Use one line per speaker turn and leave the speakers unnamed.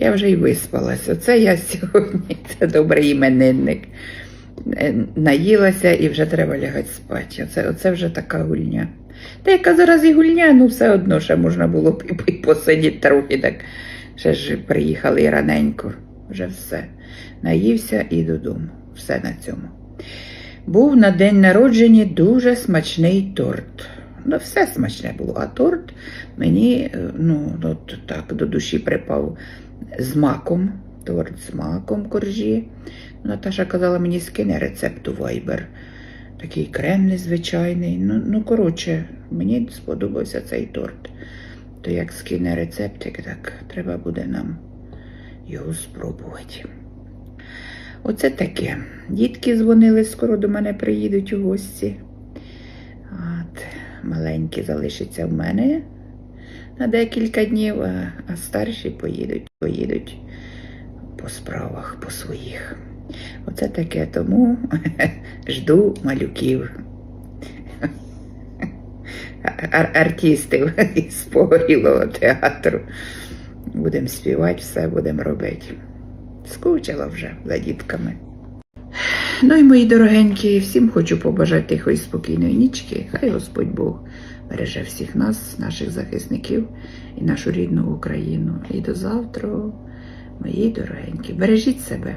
Я вже й виспалась. Оце я сьогодні, це добрий іменинник. Е, Наїлася і вже треба лягати спати. Оце, оце вже така гульня. Та яка зараз і гульня, ну все одно ще можна було б і посидіти трохи, так ще ж приїхали і раненько. Вже все. Наївся і додому. Все на цьому. Був на день народження дуже смачний торт. Ну, все смачне було, а торт мені е, ну, от так до душі припав з маком. Торт з маком коржі. Наташа казала, мені скине рецепт у Viber. Такий крем незвичайний. Ну, ну коротше, мені сподобався цей торт. То як скине рецептик, так треба буде нам його спробувати. Оце таке. Дітки дзвонили, скоро до мене приїдуть у гості. Маленькі залишаться в мене на декілька днів, а, а старші поїдуть, поїдуть по справах, по своїх. Оце таке, тому жду малюків. Ар- артистів із погорілого театру. Будемо співати, все будемо робити. Скучила вже за дітками. Ну і мої дорогенькі, всім хочу побажати тихої спокійної нічки. Хай Господь Бог береже всіх нас, наших захисників і нашу рідну Україну. І до завтра, мої дорогенькі, бережіть себе.